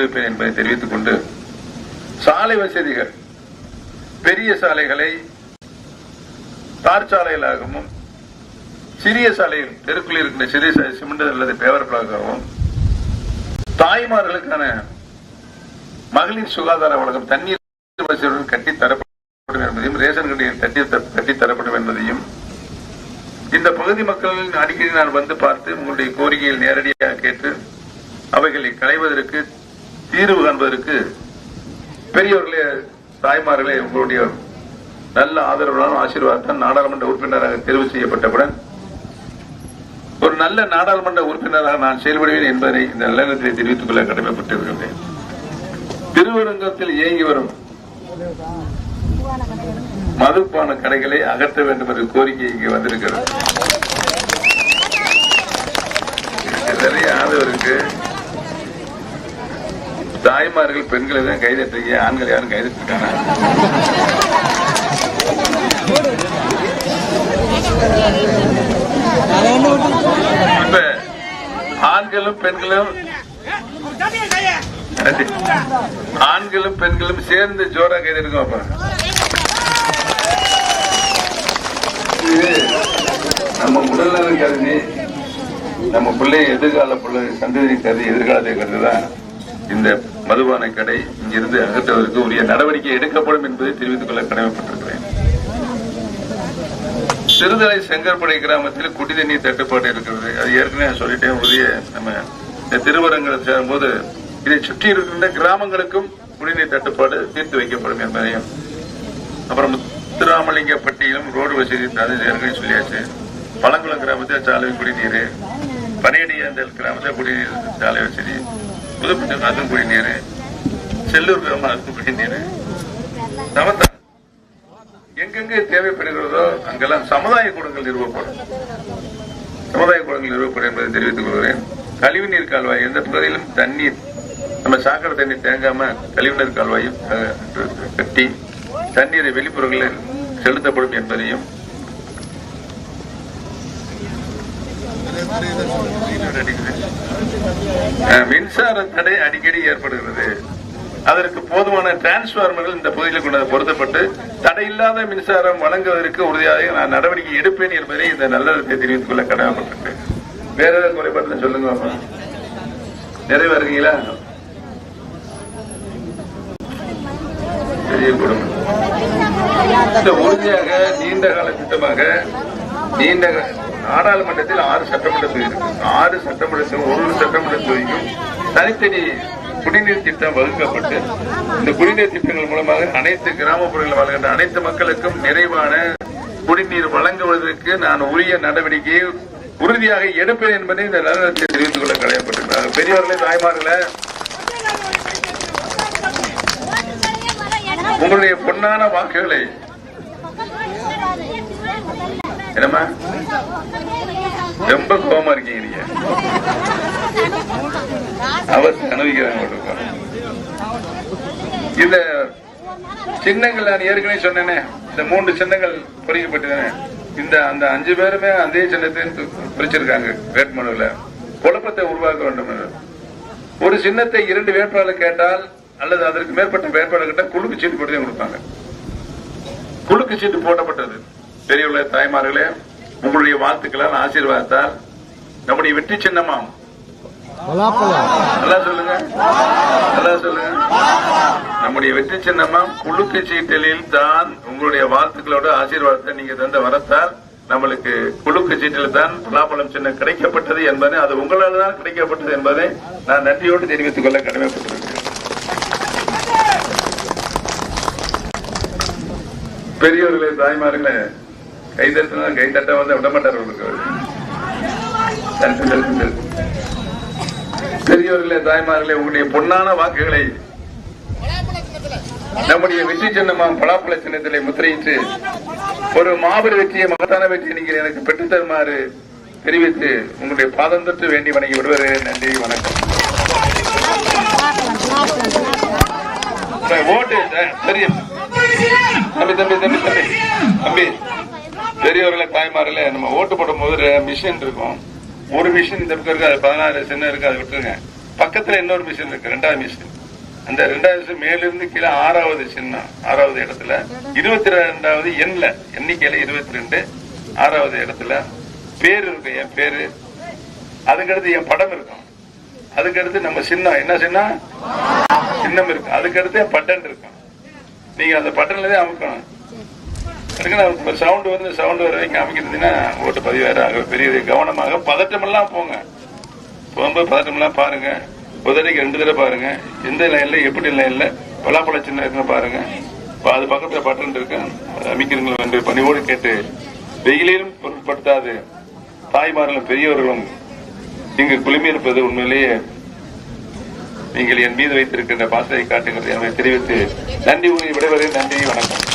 வைப்பேன் என்பதை தெரிவித்துக் கொண்டு சாலை வசதிகள் பெரிய சாலைகளை தார் சாலைகளாகவும் சிறிய சாலைகள் தெருக்குள் இருக்கின்ற சிறிய சாலை சிமெண்ட் அல்லது பேவர் பிளாக்காகவும் தாய்மார்களுக்கான மகளிர் சுகாதார வழக்கம் தண்ணீர் வசதியுடன் கட்டி தரப்படும் என்பதையும் ரேஷன் கடையில் கட்டி கட்டி தரப்படும் என்பதையும் இந்த பகுதி மக்களின் அடிக்கடி நான் வந்து பார்த்து உங்களுடைய கோரிக்கையில் நேரடியாக கேட்டு அவைகளை களைவதற்கு தீர்வு காண்பதற்கு பெரியவர்களே தாய்மார்களே உங்களுடைய நல்ல ஆதரவுடன் ஆசீர்வாதத்தான் நாடாளுமன்ற உறுப்பினராக தேர்வு செய்யப்பட்டவுடன் ஒரு நல்ல நாடாளுமன்ற உறுப்பினராக நான் செயல்படுவேன் என்பதை இந்த நல்லெண்ணத்தை தெரிவித்துக் கொள்ள கடமைப்பட்டிருக்கின்றேன். திருவரங்கத்தில் இயங்கி வரும் மதுப்பான கடைகளை அகற்ற வேண்டும் என்ற கோரிக்கை இங்கு வந்திருக்கிறது. நிறைய ஆதரவு இருக்கு? தாய்மார்கள் பெண்களை தான் கைதட்டுறீங்க? ஆண்கள் யாரும் கைதட்டிருக்காங்க இப்ப ஆண்களும் பெண்களும் ஆண்களும் பெண்களும் சேர்ந்து ஜோரா கைதெடுக்கும் அப்ப. இது நம்ம உடல்நலம் கருதி நம்ம பிள்ளை எதிர்கால பிள்ளை சந்ததி கருதி எதிர்காலத்தை கருதுதான் இந்த மதுபான கடை இங்கிருந்து அகற்றுவதற்கு உரிய நடவடிக்கை எடுக்கப்படும் என்பதை தெரிவித்துக் கொள்ள கடமைப்பட்டிருக்கிறேன். சிறுதலை செங்கற்படை கிராமத்தில் குடிதண்ணீர் தட்டுப்பாடு இருக்கிறது. அது ஏற்கனவே சொல்லிட்டேன். உரிய நம்ம திருவரங்களை சேரும்போது இதை சுற்றி இருக்கின்ற கிராமங்களுக்கும் குடிநீர் தட்டுப்பாடு தீர்த்து வைக்கப்படும் என்பதையும் அப்புறம் முத்துராமலிங்கப்பட்டியிலும் ரோடு வசதி ஏற்கனவே சொல்லியாச்சு. பழங்குளம் கிராமத்தில் சாலை குடிநீர் பனையடியாந்தல் கிராமத்தில் குடிநீர் சாலை வசதி புதுப்பட்டி அதுவும் குடிநீர் செல்லூர் பெருமாள் அதுக்கும் குடிநீர் சமத்தான் எங்கெங்கே தேவைப்படுகிறதோ அங்கெல்லாம் சமுதாய கூடங்கள் நிறுவப்படும். சமுதாய கூடங்கள் நிறுவப்படும் என்பதை தெரிவித்துக் கொள்கிறேன். கழிவுநீர் கால்வாய் எந்த பகுதியிலும் தண்ணீர் நம்ம சாக்கடை தண்ணீர் தேங்காம கழிவுநீர் கால்வாயும் கட்டி தண்ணீரை வெளிப்புறங்களில் செலுத்தப்படும் என்பதையும் மின்சார தடை அடிக்கடி ஏற்படுகிறது. அதற்கு போதுமான டிரான்ஸ்பார்மர்கள் இந்த பகுதியில் கொண்டு பொருத்தப்பட்டு தடையில்லாத மின்சாரம் வழங்குவதற்கு உறுதியாக நான் நடவடிக்கை எடுப்பேன் என்பதை இந்த நல்லதை தெரிவித்துக் கொள்ள கடமைப்பட்டிருக்கேன் வேற ஏதாவது குறைபாடு சொல்லுங்க அம்மா. நிறைவா இருக்கீங்களா? பெரிய குடும்பம் இந்த உறுதியாக நீண்ட கால திட்டமாக நீண்ட நாடாளுமன்றத்தில் ஆறு சட்டமன்ற தொகுதி. இருக்கு ஆறு சட்டமன்றத்தில் ஒரு ஒரு சட்டமன்ற தொகுதிக்கும் தனித்தனி குடிநீர் திட்டம் வகுக்கப்பட்டு இந்த குடிநீர் திட்டங்கள் மூலமாக அனைத்து கிராமப்புறங்களில் வாழ்கின்ற அனைத்து மக்களுக்கும் நிறைவான குடிநீர் வழங்குவதற்கு நான் உரிய நடவடிக்கையை உறுதியாக எடுப்பேன் என்பதை இந்த நலனத்தை தெரிவித்துக் கொள்ள கடமைப்பட்டிருக்கிறார் பெரியவர்களே தாய்மார்களே உங்களுடைய பொன்னான வாக்குகளை என்னம்மா? ரொம்ப கோபமா இருக்கீங்க நீங்க. அவசர அனுபவிக்கிறாங்க இந்த சின்னங்கள் நான் ஏற்கனவே சொன்னேனே. இந்த மூன்று சின்னங்கள் பொறிக்கப்பட்டன இந்த அந்த அஞ்சு பேருமே அதே சின்னத்தை பிரிச்சிருக்காங்க வேட்புமனுல குழப்பத்தை உருவாக்க வேண்டும் ஒரு சின்னத்தை இரண்டு வேட்பாளர் கேட்டால் அல்லது அதற்கு மேற்பட்ட வேட்பாளர் கேட்டால் குழுக்கு சீட்டு போட்டு கொடுப்பாங்க. குழுக்கு சீட்டு போடப்பட்டது. பெரியவர்களே தாய்மார்களே உங்களுடைய வாழ்த்துக்களால் ஆசீர்வாதத்தால் நம்முடைய வெற்றி சின்னமாம். நல்லா சொல்லுங்க. நல்லா சொல்லுங்க. நம்முடைய வெற்றி சின்னமாம். குழுக்கு சீட்டலில் தான் உங்களுடைய வாழ்த்துக்களோட ஆசீர்வாதத்தை நீங்க தந்த வரத்தால் நம்மளுக்கு குழுக்கு சீட்டில் தான் பலாப்பழம் சின்னம் கிடைக்கப்பட்டது என்பதை அது உங்களால் தான் கிடைக்கப்பட்டது என்பதை நான் நன்றியோடு தெரிவித்துக் கொள்ள கடமைப்பட்டிருக்கிறேன். பெரியவர்களே தாய்மார்களே கை தட்டினா கை தட்ட வந்து விடமாட்டார் உங்களுக்கு பெரியவர்களே தாய்மார்களே உங்களுடைய பொன்னான வாக்குகளை நம்முடைய வெற்றி சின்னமாம் பலாப்பழ சின்னத்திலே முத்திரையிட்டு ஒரு மாபெரும் வெற்றியை மகத்தான வெற்றியை நீங்கள் எனக்கு பெற்றுத் தருமாறு தெரிவித்து உங்களுடைய பாதம் தொட்டு வேண்டி வணங்கி விடுவது நன்றி வணக்கம். ஓட்டு சரி தம்பி தம்பி தம்பி தம்பி. தம்பி. பெரியவர்களே தாய்மார்களே நம்ம ஓட்டு போடும் போது மிஷின் இருக்கும். ஒரு மிஷின் இந்த பக்கம் இருக்கு அது பதினாறு சின்ன இருக்கு அதை விட்டுருங்க. பக்கத்துல இன்னொரு மிஷின் இருக்கு ரெண்டாவது மிஷின் அந்த ரெண்டாவது மிஷின் மேலிருந்து கீழே ஆறாவது சின்னம் ஆறாவது இடத்துல. இருபத்தி ரெண்டாவது எண்ல எண்ணிக்கையில இருபத்தி ரெண்டு ஆறாவது இடத்துல பேர் இருக்கும் என் பேரு. அதுக்கடுத்து என் படம் இருக்கும். அதுக்கடுத்து நம்ம சின்னம். என்ன சின்னம்? சின்னம் இருக்கும். அதுக்கடுத்து என் பட்டன் இருக்கும். நீங்க அந்த பட்டன்ல தான் அமுக்கணும். அதுக்கு சவுண்டு வந்து சவுண்டு வர வரைக்கும் அமைக்கிறதுன்னா ஓட்டு பதிவாயிரம் ஆக பெரிய கவனமாக பதட்டமெல்லாம் போங்க. போகும்போது பதட்டமெல்லாம் பாருங்க. உதவிக்கு ரெண்டு தடவை பாருங்க. எந்த லைன்ல எப்படி லைன்ல பலாப்பழ சின்ன இருக்குன்னு பாருங்க. இப்போ அது பக்கத்தில் பட்டன் இருக்கு. அதை அமைக்கிறீங்களா என்று பணிவோடு கேட்டு வெயிலிலும் பொருட்படுத்தாது. தாய்மார்களும் பெரியவர்களும் இங்கு இருப்பது உண்மையிலேயே நீங்கள் என் மீது வைத்திருக்கின்ற பாசத்தை காட்டுகிறது எனவே தெரிவித்து நன்றி கூறி விடைவரை நன்றி வணக்கம்.